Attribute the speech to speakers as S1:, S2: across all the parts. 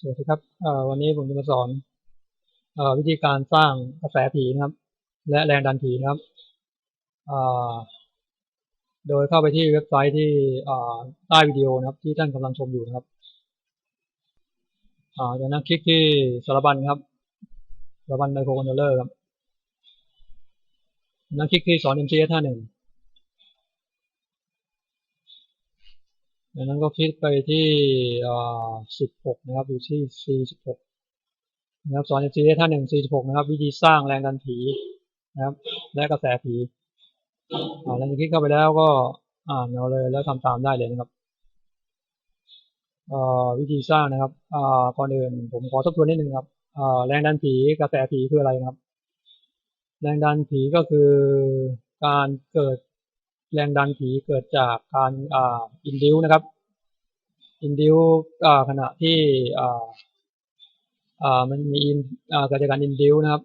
S1: สวัสดีครับวันนี้ผมจะมาสอนวิธีการสร้างกระแสผีนะครับ และแรงดันผีนะครับโดยเข้าไปที่เว็บไซต์ที่ใต้วิดีโอนะครับ ที่ท่านกำลังชมอยู่นะครับจากนั้นคลิกที่สารบัญครับสารบัญไมโครคอนโทรลเลอร์ครับนั้นคลิกที่สอน MCS 51 จากนั้นก็คลิกไปที่สิบหกนะครับอยู่ที่ C สิบหกนะครับสอน MC ท่านหนึ่ง C สิบหกนะครับ วิธีสร้างแรงดันผีนะครับ และกระแสผีอ่าแล้วคลิกเข้าไปแล้วก็อ่านเอาเลยแล้วทำตามได้เลยนะครับวิธีสร้างนะครับก่อนอื่นผมขอทบทวนนิดนึงครับแรงดันผีกระแสผีคืออะไรนะครับ แรงดันผีก็คือการเกิด แรงดันผีเกิดจากการอ่าอินดิวนะครับอินดิวอ่าขณะที่อ่าอ่ามันมีอินอ่าเกิดจากการอินดิวนะครับ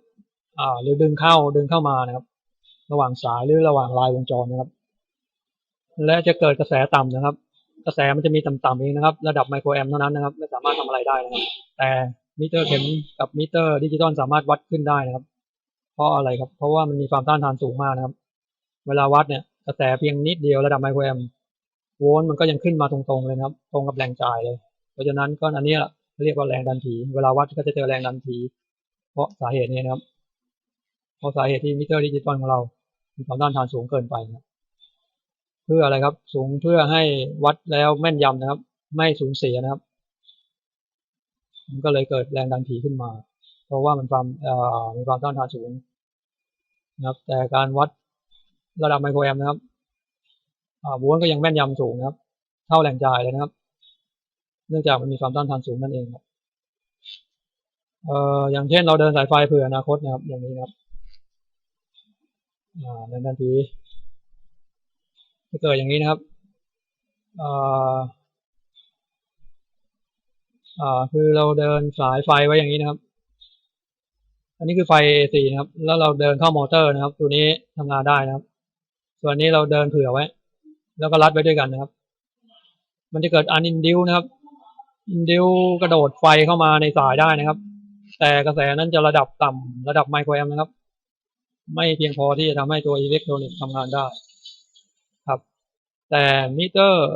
S1: อ่าหรือดึงเข้าดึงเข้ามานะครับ ระหว่างสายหรือระหว่างลายวงจรนะครับ และจะเกิดกระแสต่ำนะครับ กระแสมันจะมีต่ำๆเองนะครับ ระดับไมโครแอมเท่านั้นนะครับ ไม่สามารถทำอะไรได้นะครับ แต่มิเตอร์เข็มกับมิเตอร์ดิจิตอลสามารถวัดขึ้นได้นะครับ เพราะอะไรครับ เพราะว่ามันมีความต้านทานสูงมากนะครับ เวลาวัดเนี่ย กระแสเพียงนิดเดียวระดับไมโครแอมโวลต์มันก็ยังขึ้นมาตรงๆเลยครับ ตรงกับแรงจ่ายเลย เพราะฉะนั้นก็อันนี้เรียกว่าแรงดันถีเวลาวัดก็จะเจอแรงดันถีเพราะสาเหตุนี้นะครับ เพราะสาเหตุที่มิเตอร์ดิจิตอลของเรามีความต้านทานสูงเกินไปนะเพื่ออะไรครับ สูงเพื่อให้วัดแล้วแม่นยำนะครับ ไม่สูญเสียนะครับ มันก็เลยเกิดแรงดันถีขึ้นมา เพราะว่ามันความมีความต้านทานสูงนะครับ แต่การวัด ระดับไมโครแอมนะครับโวลต์ก็ยังแม่นยำสูงนะครับ เท่าแหล่งจ่ายเลยนะครับ เนื่องจากมันมีความต้านทานสูงนั่นเองครับเอ่ออย่างเช่นเราเดินสายไฟเผื่ออนาคตนะครับ อย่างนี้ครับอ่าในทันทีจะเกิดอย่างนี้นะครับอ่าอ่าคือเราเดินสายไฟไว้อย่างนี้นะครับ อันนี้คือไฟ AC นะครับ แล้วเราเดินเข้ามอเตอร์นะครับ ตัวนี้ทำงานได้นะครับ ส่วนนี้เราเดินเผื่อไว้ แล้วก็รัดไว้ด้วยกันนะครับ มันจะเกิดอันอินดิวนะครับ อินดิวกระโดดไฟเข้ามาในสายได้นะครับ แต่กระแสนั้นจะระดับต่ำระดับไมโครแอมนะครับ ไม่เพียงพอที่จะทำให้ตัวอิเล็กทรอนิกส์ทำงานได้ครับ แต่มิเตอร์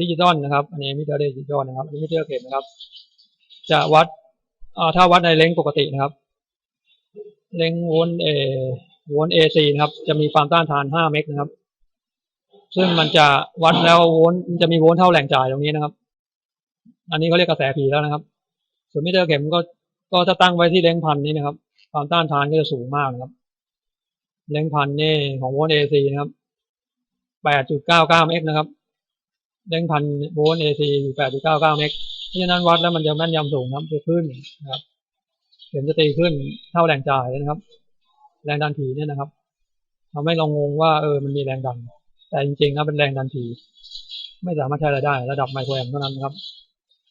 S1: ดิจิตอลนะครับ อันนี้มิเตอร์ดิจิตอลนะครับอันนี้มิเตอร์เข็มนะครับ จะวัดถ้าวัดในเลนส์ปกตินะครับ เลนส์โวลต์เอ โวลต์ AC นะครับ จะมีความต้านทาน 5 เมกนะครับ ซึ่งมันจะวัดแล้วโวลต์จะมีโวลต์เท่าแหล่งจ่ายตรงนี้นะครับ อันนี้เขาเรียกกระแสผีแล้วนะครับ ส่วนมิเตอร์เข็มก็ก็จะตั้งไว้ที่เลงพันนี้นะครับ ความต้านทานก็จะสูงมากนะครับเลงพันนี่ของโวลต์ AC นะครับ 8.99เมกนะครับเลงพันโวลต์ AC อยู่ 8.99เมกเพราะฉะนั้นวัดแล้วมันจะแม่นยำสูงครับจะขึ้นนะครับเข็มจะตีขึ้นเท่าแหล่งจ่ายนะครับ แรงดันผีเนี่ยนะครับทำให้เรางงว่าเออมันมีแรงดัน แต่จริงๆนะเป็นแรงดันผีไม่สามารถใช้อะไรได้ ระดับไมโครแอมเท่านั้นครับ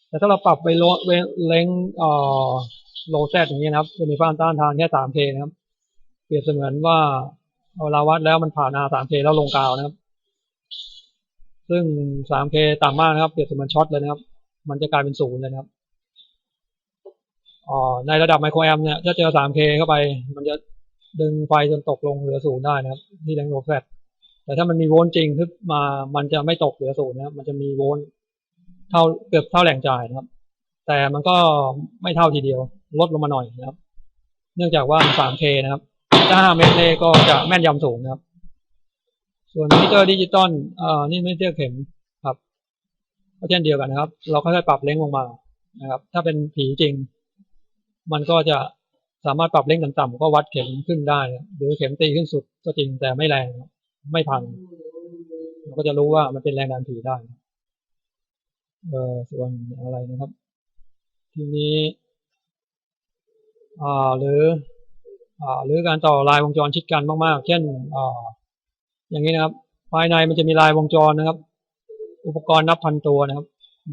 S1: แต่ถ้าเราปรับไปโลเลงเอ่อโลแซดอย่างนี้นะครับ จะมีความต้านทานแค่สามเคนะครับ เปรียบเสมือนว่าเวลาวัดแล้วมันผ่านอาสามเคแล้วลงกาวนะครับ ซึ่งสามเคต่ำมากนะครับ เปรียบเสมือนช็อตเลยนะครับ มันจะกลายเป็นศูนย์เลยนะครับอ๋อในระดับไมโครแอมเนี่ยถ้าเจอสามเคเข้าไป มันจะ ดึงไฟจนตกลงเหลือศูนย์ได้นะครับ ที่แรงโลแฟตแต่ถ้ามันมีโวลต์จริงขึ้นมามันจะไม่ตกเหลือศูนย์นะครับมันจะมีโวลต์เท่าเกือบเท่าแหล่งจ่ายนะครับ แต่มันก็ไม่เท่าทีเดียวลดลงมาหน่อยนะครับ เนื่องจากว่ามัน 3K นะครับถ้า5เมตรเลก็จะแม่นยำสูงนะครับ ส่วนมิเตอร์ดิจิตอลอ่านี่มิเตอร์เข็มครับก็เช่นเดียวกันนะครับ เราค่อยๆปรับเล้งลงมานะครับ ถ้าเป็นผีจริง มันก็จะ สามารถปรับเร่งต่ำๆก็วัดเข็มขึ้นได้ หรือเข็มตีขึ้นสุดก็จริงแต่ไม่แรงไม่พังเราก็จะรู้ว่ามันเป็นแรงดันผีได้เออส่วนอะไรนะครับ ทีนี้ อ่าหรืออ่าหรือการต่อลายวงจรชิดกันมากๆ เช่นอ่าอย่างนี้นะครับ ภายในมันจะมีลายวงจรนะครับ อุปกรณ์นับพันตัวนะครับ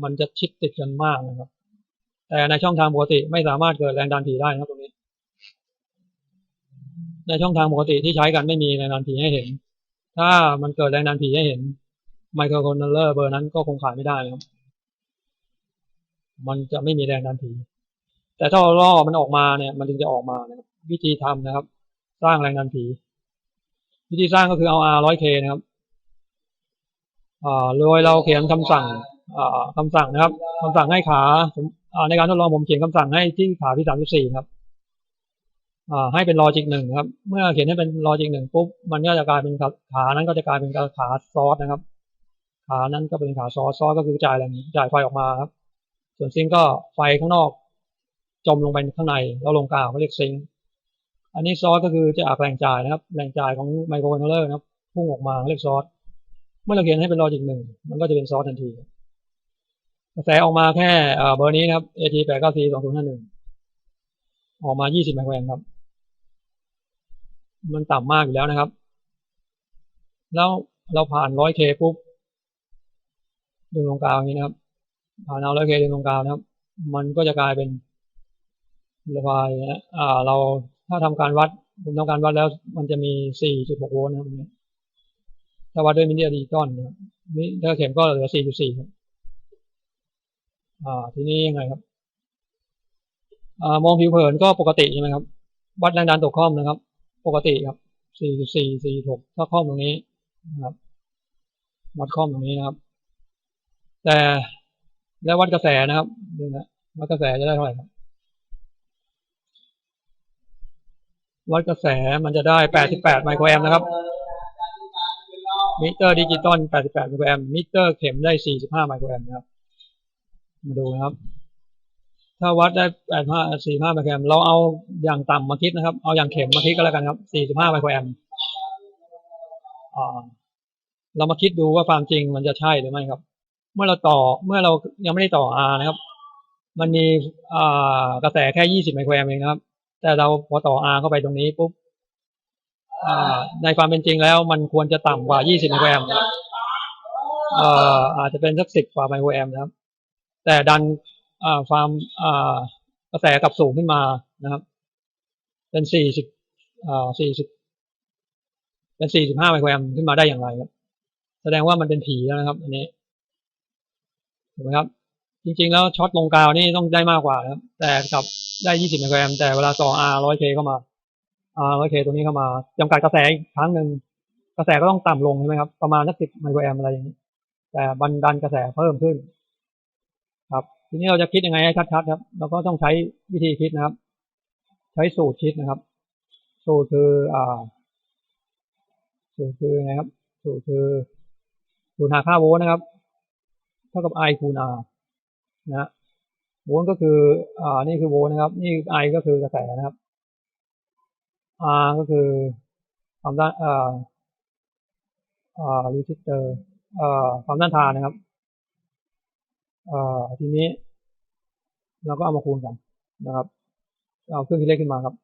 S1: มันจะชิดติดกันมากนะครับ แต่ในช่องทางปกติไม่สามารถเกิดแรงดันผีได้นะครับตรงนี้ ในช่องทางปกติที่ใช้กันไม่มีแรงดันผีให้เห็น ถ้ามันเกิดแรงดันผีให้เห็นไมโครคอนโทรลเลอร์เบอร์นั้นก็คงขายไม่ได้นะครับ มันจะไม่มีแรงดันผีแต่ถ้าเราล่อมันออกมาเนี่ย มันถึงจะออกมานะครับ วิธีทำนะครับ สร้างแรงดันผี วิธีสร้างก็คือเอา R ร้อยเคนะครับอ่าโดยเราเขียนคำสั่งอ่าคำสั่งนะครับคำสั่งให้ขาในการทดลองผมเขียนคำสั่งให้ที่ขาที่สามสิบสี่ครับ ให้เป็นลอจิกหนึ่งครับ เมื่อเขียนให้เป็นลอจิกหนึ่งปุ๊บมันก็จะกลายเป็นขานั้นก็จะกลายเป็นขาซอสนะครับ ขานั้นก็เป็นขาซอสซอสก็คือจ่ายแรงจ่ายไฟออกมาครับ ส่วนซิงก็ไฟข้างนอก จมลงไปข้างในแล้วลงกลางเขาเรียกซิงอันนี้ซอสก็คือจะอักแรงจ่ายนะครับ แรงจ่ายของไมโครคอนโทรลเลอร์นะครับพุ่งออกมาเรียกซอสเมื่อเราเขียนให้เป็นลอจิกหนึ่งมันก็จะเป็นซอสทันทีกระแสออกมาแค่เบอร์นี้นะครับ AT 8 9 4 2 0 5 1 ออกมา 20ไมโครแอมป์ครับ มันต่ำมากอยู่แล้วนะครับ แล้วเราผ่าน 100K ปุ๊บดึงลงกลางอย่างนี้นะครับ ผ่านเอา 100K ดึงลงกลางนะครับ มันก็จะกลายเป็นระบายนะอ่า เราถ้าทำการวัดผมทำการวัดแล้ว มันจะมี 4.6 โวลต์นะครับถ้าวัดด้วยมิลลิอะดีตอนนะครับถ้าเข็มก็เหลือ 4.4 ครับ อ่า ทีนี้ยังไงครับ อ่ามองผิวเผินก็ปกติใช่ไหมครับ วัดแรงดันตกข้อมนะครับ ปกติครับ 4.4 4.6ถ้าข้อมตรงนี้นะครับ วัดข้อมตรงนี้นะครับ แต่แล้ววัดกระแสนะครับดูนะวัดกระแสจะได้เท่าไหร่ครับ วัดกระแสมันจะได้ 88 ไมโครแอมป์นะครับ มิเตอร์ดิจิตอล 88 ไมโครแอมป์มิเตอร์เข็มได้ 45 ไมโครแอมป์นะครับ มาดูนะครับ ถ้าวัดได้85 45ไมโครแอมเราเอาอย่างต่ำมาคิดนะครับ เอาอย่างเข็มมาคิดก็แล้วกันครับ45ไมโครแอมเรามาคิดดูว่าความจริงมันจะใช่หรือไม่ครับ เมื่อเราต่อเมื่อเรายังไม่ได้ต่อ R นะครับ มันมีกระแสแค่20ไมโครแอมเองนะครับ แต่เราพอต่อ R เข้าไปตรงนี้ปุ๊บในความเป็นจริงแล้วมันควรจะต่ำกว่า 20 ไมโครแอมนะครับอาจจะเป็นสักสิบกว่าไมโครแอมนะครับ แต่ดัน ความกระแสกลับสูงขึ้นมานะครับ เป็น40 40เป็น45ไมโครแอมขึ้นมาได้อย่างไรครับ แสดงว่ามันเป็นผีแล้วนะครับอันนี้ถูกไหมครับ จริงๆแล้วช็อตลงกาวนี่ต้องได้มากกว่านะครับ แต่กับได้20ไมโครแอมแต่เวลาต่อ R 100K เคเข้ามา R 100K ตัวนี้เข้ามาจำกัดกระแสอีกครั้งหนึ่งกระแสก็ต้องต่ำลงใช่ไหมครับ ประมาณสัก10ไมโครแอมอะไรอย่างนี้ แต่บันดันกระแสเพิ่มขึ้น ครับ ทีนี้เราจะคิดยังไงให้ชัดๆครับเราก็ต้องใช้วิธีคิดนะครับ ใช้สูตรคิดนะครับ สูตรคืออ่า สูตรคือไงครับ สูตรคือสูตรหาค่าโวลต์นะครับ เท่ากับ I คูณ R นะโวลต์ก็คืออ่านี่คือโวลต์นะครับ นี่ I ก็คือกระแสนะครับ R ก็คือความด้านอ่าอ่ารีสิสเตอร์อ่าความต้านทานนะครับ ทีนี้ เราก็เอามาคูณกันนะครับ เอาเครื่องคิดเลขขึ้นมาครับ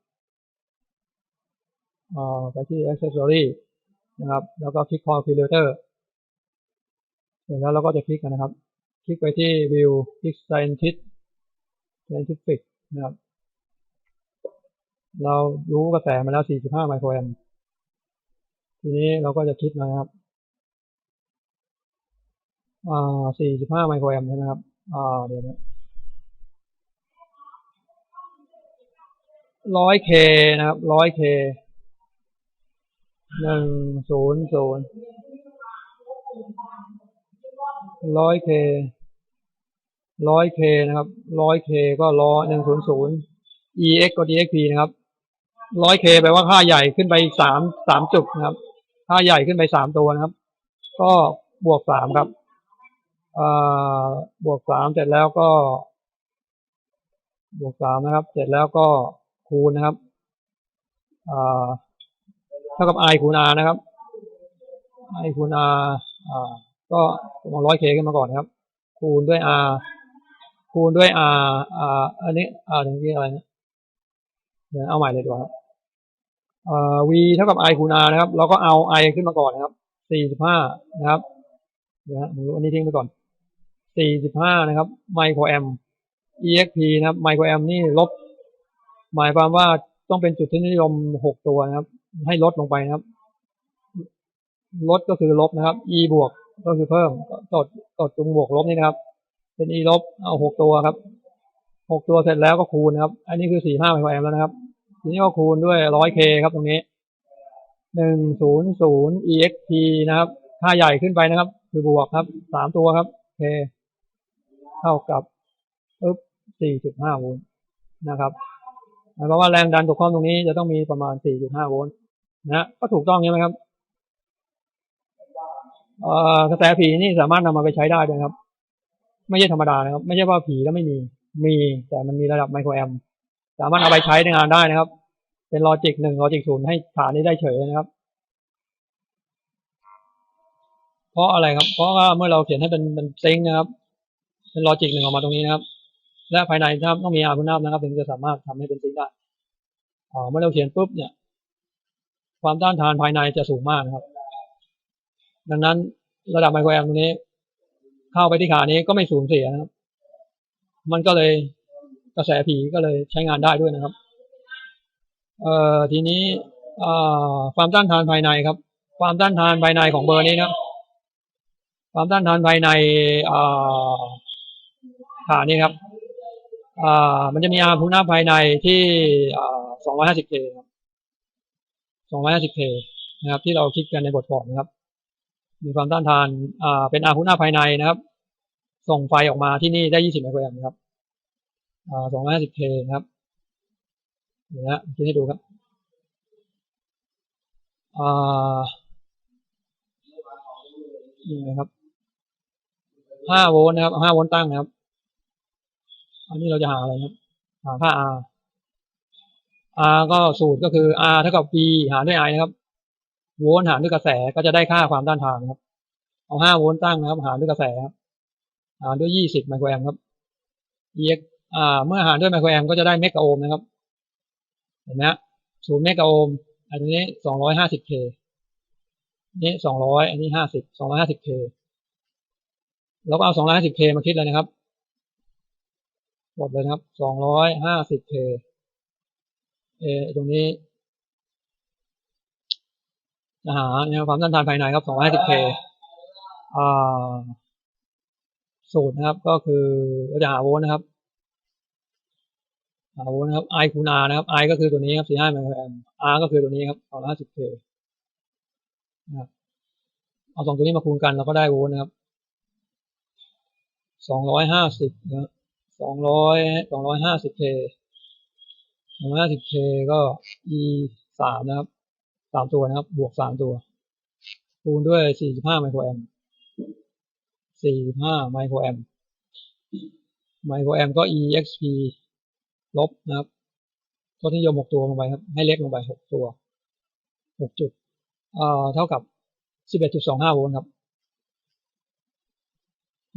S1: ไปที่ accessory นะครับ แล้วก็คลิก calculator เสร็จแล้วเราก็จะคลิกกันนะครับ คลิกไปที่ view คลิก scientist scientific นะครับ เรารู้กระแสมาแล้ว 45 ไมโครแอมทีนี้เราก็จะคิดนะครับ อ่า45ไมโครแอมใช่ไหมครับ อ่า เดี๋ยวนะร้อยเคนะครับ ร้อยเคหนึ่งศูนย์ศูนย์ร้อยเคร้อยเคนะครับ ร้อยเคก็ร้อหนึ่งศูนย์ศูนย์ ex ก็ dxp นะครับ ร้อยเคแปลว่าค่าใหญ่ขึ้นไปสามสามจุดนะครับ ค่าใหญ่ขึ้นไปสามตัวนะครับ ก็บวกสามครับ บวกสามเสร็จแล้วก็ บวกสามนะครับ เสร็จแล้วก็คูณนะครับเท่ากับ i คูณ r นะครับ i คูณ r อ่าก็มร้อยเคขึ้นมาก่อนนะครับ คูณด้วย r คูณด้วย r อันนี้ r ถึงที่อะไรนะเดี๋ยวเอาใหม่เลยดีกว่าครับ v เท่ากับ i คูณ r นะครับ เราก็เอา i ขึ้นมาก่อนนะครับ 45 นะครับเดี๋ยวผมอันนี้ทิ้งไปก่อน 45 นะครับ ไมโครแอม exp นะครับ ไมโครแอมนี่ลบ หมายความว่าต้องเป็นจุดที่นิยม 6 ตัวนะครับ ให้ลดลงไปนะครับ ลดก็คือลบนะครับ e บวกก็คือเพิ่มตดตดตรงบวกลบนี่นะครับ เป็น e ลบ เอาหกตัวครับหกตัวเสร็จแล้วก็คูณนะครับ อันนี้คือสี่ห้าไมโครแอมแล้วนะครับ ทีนี้ก็คูณด้วยร้อยเคครับตรงนี้หนึ่งศูนย์ศูนย์ exp นะครับ ค่าใหญ่ขึ้นไปนะครับ คือบวกครับสามตัวครับ เค เท่ากับปึ๊บสี่จุดห้าโวลต์นะครับหมายความว่าแรงดันตกข้อมตรงนี้จะต้องมีประมาณสี่จุดห้าโวลต์นะก็ถูกต้องใช่ไหมครับเอ่อกระแสผีนี่สามารถนำมาไปใช้ได้ด้วยครับ ไม่ใช่ธรรมดานะครับ ไม่ใช่ว่าผีแล้วไม่มี มีแต่มันมีระดับไมโครแอมสามารถเอาไปใช้ในงานได้นะครับ เป็นลอจิกหนึ่งลอจิกศูนย์ให้ฐานนี้ได้เฉยนะครับ เพราะอะไรครับ เพราะว่าเมื่อเราเขียนให้เป็นเป็นซิงนะครับ เป็นลอจิกหนึ่งออกมาตรงนี้นะครับ และภายในนะครับต้องมีอาคุณาบนะครับถึงจะสามารถทำให้เป็นซิงได้อ๋อเมื่อเราเขียนปุ๊บเนี่ย ความต้านทานภายในจะสูงมากนะครับ ดังนั้นระดับไมโครแอมป์ตรงนี้ เข้าไปที่ขานี้ก็ไม่สูญเสียนะครับ มันก็เลยกระแสผีก็เลยใช้งานได้ด้วยนะครับ เอ่อทีนี้เอ่อความต้านทานภายในครับ ความต้านทานภายในของเบอร์นี้นะครับความต้านทานภายในอ่า อขานี้ครับอ่ามันจะมีอาพุนาภายในที่อ่า250เคครับ250เคนะครับ ที่เราคิดกันในบทก่อนนะครับ มีความต้านทานอ่าเป็นอาพุนาภายในนะครับ ส่งไฟออกมาที่นี่ได้20ไมโครแอมป์นะครับอ่า250เคนะครับเดี๋ยวนะคิดให้ดูครับอ่านี่นะครับ5โวลต์นะครับ5โวลต์ตั้งนะครับ อันนี้เราจะหาอะไรครับ หาค่า R R ก็สูตรก็คือ R เท่ากับ V หารด้วย I นะครับ โวลต์หารด้วยกระแสก็จะได้ค่าความต้านทานครับ เอา5โวลต์ตั้งนะครับ หารด้วยกระแสครับ หารด้วย20ไมโครแอมป์ครับ EX อ่า เมื่อหารด้วยไมโครแอมป์ก็จะได้เมกะโอห์มนะครับ เห็นไหมศูนย์เมกะโอห์มอันนี้250 k นี่200อันนี้50 250 k แล้วก็เอา250 k มาคิดเลยนะครับ หมดเลยนะครับ250 k เอตรงนี้จะหาเนี่ยความต้านทานภายในครับ250 k อ่าสูตรนะครับ ก็คือเราจะหาโวลต์นะครับหาโวลต์นะครับ I คูณ R นะครับ I ก็คือตัวนี้ครับ45ไมโครแอมป์ R ก็คือตัวนี้ครับ250 k นะครับเอาสองตัวนี้มาคูณกันเราก็ได้โวลต์นะครับ250นะ 200 250 k 250 k ก็ e 3นะครับสามตัวนะครับ บวกสามตัว คูณด้วย45ไมโครแอมป์45ไมโครแอมไมโครแอมก็ exp ลบนะครับทศนิยมหกตัวลงไปครับ ให้เล็กลงไปหกตัวหกจุดเอ่อเท่ากับสิบเอ็ดจุดสองห้าโวลต์ครับ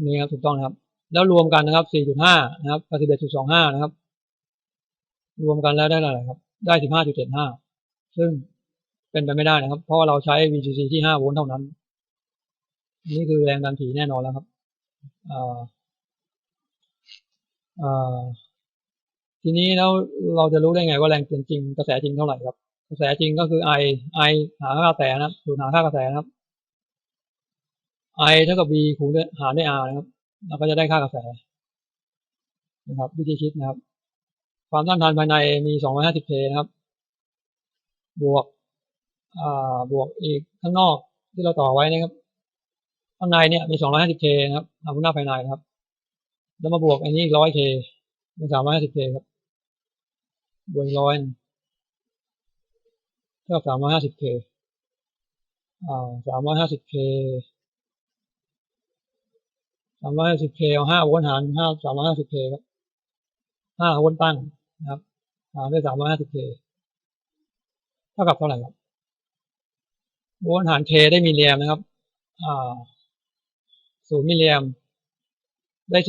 S1: นี่ครับ ถูกต้องนะครับ แล้วรวมกันนะครับสี่จุดห้านะครับกับสิบเอ็ดจุดสองห้านะครับ รวมกันแล้วได้เท่าไหร่ครับ ได้สิบห้าจุดเจ็ดห้าซึ่งเป็นไปไม่ได้นะครับ เพราะเราใช้ VCC ที่ห้าโวลต์เท่านั้น นี่คือแรงดันผีแน่นอนแล้วครับทีนี้แล้วเราจะรู้ได้ไงว่าแรงจริงกระแสจริงเท่าไหร่ครับกระแสจริงก็คือ I I หาค่ากระแสนะครับสูตรหาค่ากระแสนะครับ I เท่ากับ V คูณด้วยหารด้วย R นะครับ เราก็จะได้ค่ากระแสนะครับ วิธีคิดนะครับ ความต้านทานภายในมี 250K นะครับ บวกอ่าบวกอีกข้างนอกที่เราต่อไว้นะครับ ข้างในเนี่ยมี 250K นะครับอาวุธหน้าภายในนะครับ แล้วมาบวกอันนี้อีก 100K เป็น 350K ครับ บวกร้อยเท่ากับ 350K อ่า 350K 350K เคเอา5โวลต์หาร5 350K คครับ5โวลต์ตั้งนะครับหารด้วย 350K เคเท่ากับเท่าไหร่ครับวลต์หาร K ได้มิลลิแอมนะครับอ่า0มิลลิแอมได้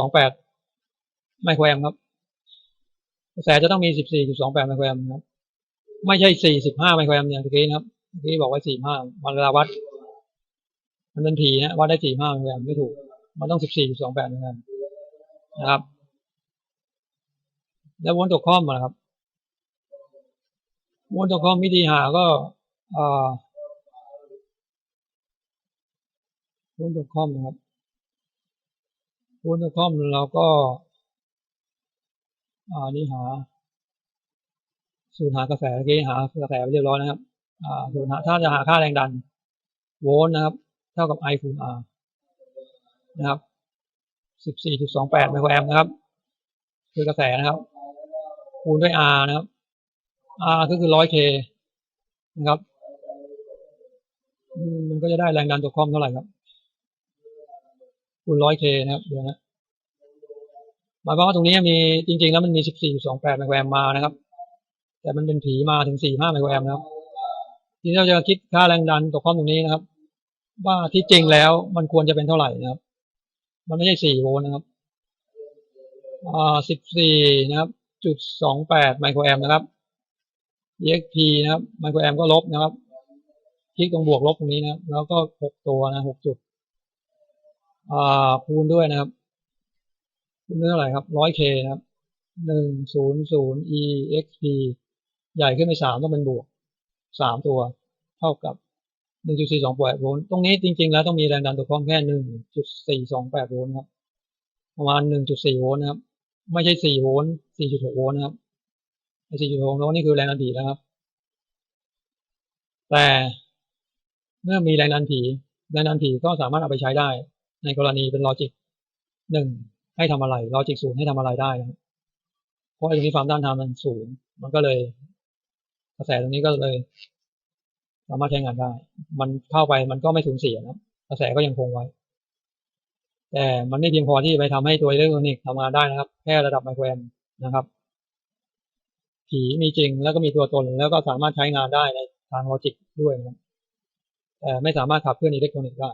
S1: 14.28ไมโครแอมครับกระแสจะต้องมี14.28ไมโครแอมครับ ไม่ใช่45ไมโครแอมอย่างเมื่อกี้นะครับเมื่อกี้บอกว่า45วันเวลาวัด มันเป็นผีนะวัดได้45ไมโครแอมไม่ถูก มันต้อง14.28ไมโครแอมนะครับ แล้ววนตกข้อมนะครับวนตกข้อมวิธีหาก็วนตกข้อมนะครับคูณคอมเราก็อ่านี่หา สูตรหากระแสเมื่อกี้หากระแสไปเรียบร้อยนะครับ อ่าสูตรหาถ้าจะหาค่าแรงดัน โวลต์นะครับ เท่ากับ I คูณ R นะครับ 14.28 ไมโครแอมป์นะครับ คือกระแสนะครับ คูณด้วย R นะครับ R ก็คือ 100K นะครับ มันก็จะได้แรงดันตัวคอมเท่าไหร่ครับ คูณ 100K นะครับ เดี๋ยวนะหมายความว่าตรงนี้มีจริง ๆ แล้วมันมี 14.28 ไมโครแอมป์มานะครับ แต่มันเป็นผีมาถึง 45 ไมโครแอมป์นะครับ ทีนี้เราจะคิดค่าแรงดันตัวคอมตรงนี้นะครับ ว่าที่จริงแล้วมันควรจะเป็นเท่าไหร่นะครับ มันไม่ใช่4โวลต์นะครับอ่า14นะครับ จุด28ไมโครแอมป์นะครับ exp นะครับ ไมโครแอมป์ก็ลบนะครับ คลิกตรงบวกลบตรงนี้นะครับ แล้วก็6ตัวนะ6จุด อ่า คูณด้วยนะครับคูณด้วยเท่าไหร่ครับ 100k นะครับ100 exp ใหญ่ขึ้นไป3ต้องเป็นบวก3ตัว เท่ากับ 1.428โวลต์ตรงนี้จริง ๆ แล้วต้องมีแรงดันตัวคอมแค่1.428โวลต์ครับ ประมาณ1.4โวลต์นะครับ ไม่ใช่4โวลต์4.6โวลต์นะครับไอ้4.6โวลต์นี่คือแรงดันผีนะครับ แต่เมื่อมีแรงดันผีแรงดันผีก็สามารถเอาไปใช้ได้ ในกรณีเป็นลอจิกหนึ่งให้ทำอะไรลอจิกศูนย์ให้ทำอะไรได้นะครับเพราะอ้ตรงนี้ความต้านทานมันสูง มันก็เลยกระแสตรงนี้ก็เลย สามารถใช้งานได้ มันเข้าไปมันก็ไม่สูญเสียนะครับกระแสก็ยังคงไว้ แต่มันไม่เพียงพอที่ไปทำให้ตัวอิเล็กทรอนิกส์ทำงานได้นะครับ แค่ระดับไมโครแอมนะครับผีมีจริงแล้วก็มีตัวตนแล้วก็สามารถใช้งานได้ในทางลอจิกด้วยนะครับแต่ไม่สามารถขับเคลื่อนอิเล็กทรอนิกส์ได้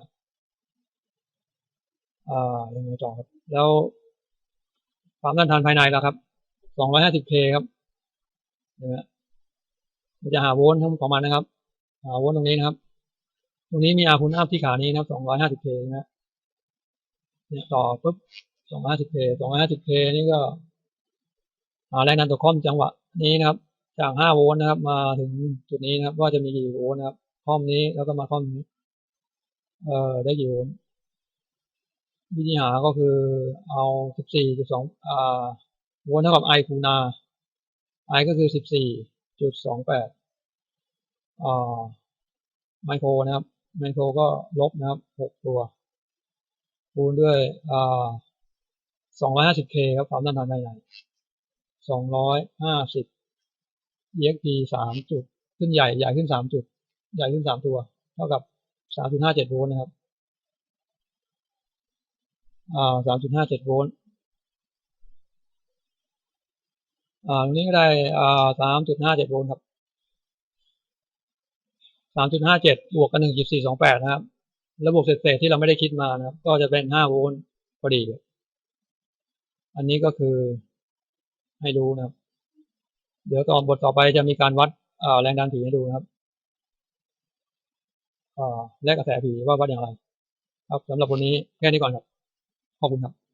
S1: อ่ายังไงต่อครับ แล้วความต้านทานภายในแล้วครับ 250K ครับเนี่ยมันจะหาโวลต์ทั้งมาณนะครับ วลต์ตรงนี้นะครับ ตรงนี้มีอาคุณอัพที่ขานี้นะครับ 250K นะเนี่ยต่อปุ๊บ 250K 250K นี่ก็หาแรงดันตัวคอมจังหวะนี้นะครับ จาก5โวลต์นะครับ มาถึงจุดนี้นะครับ ว่าจะมีกี่โวลต์นะครับคอมนี้แล้วก็มาคอมนี้ เอ่อได้กี่โวลต์วิธีหาก็คือเอา14.2อ่าโวลต์เท่ากับ I คูณ R I ก็คือ14.28อ่า ไมโครนะครับ ไมโครก็ลบนะครับหกตัว คูณด้วยสองร้อยห้าสิบเคครับความต้านทานใหญ่สองร้อยห้าสิบ exp สามจุด ขึ้นใหญ่ใหญ่ขึ้นสามจุด ใหญ่ขึ้นสามตัว เท่ากับสามจุดห้าเจ็ดโวลต์นะครับสามจุดห้าเจ็ดโวลต์อ่าตรงนี้ก็ได้อ่าสามจุดห้าเจ็ดโวลต์ครับ 3.57บวกกับ1.428นะครับ แล้วบวกเศษที่เราไม่ได้คิดมานะครับ ก็จะเป็น5โวลต์พอดี อันนี้ก็คือให้รู้นะครับ เดี๋ยวตอนบทต่อไปจะมีการวัดแรงดันผีให้ดูนะครับและกระแสผีว่าวัดอย่างไร ครับสำหรับวันนี้แค่นี้ก่อนครับ ขอบคุณครับ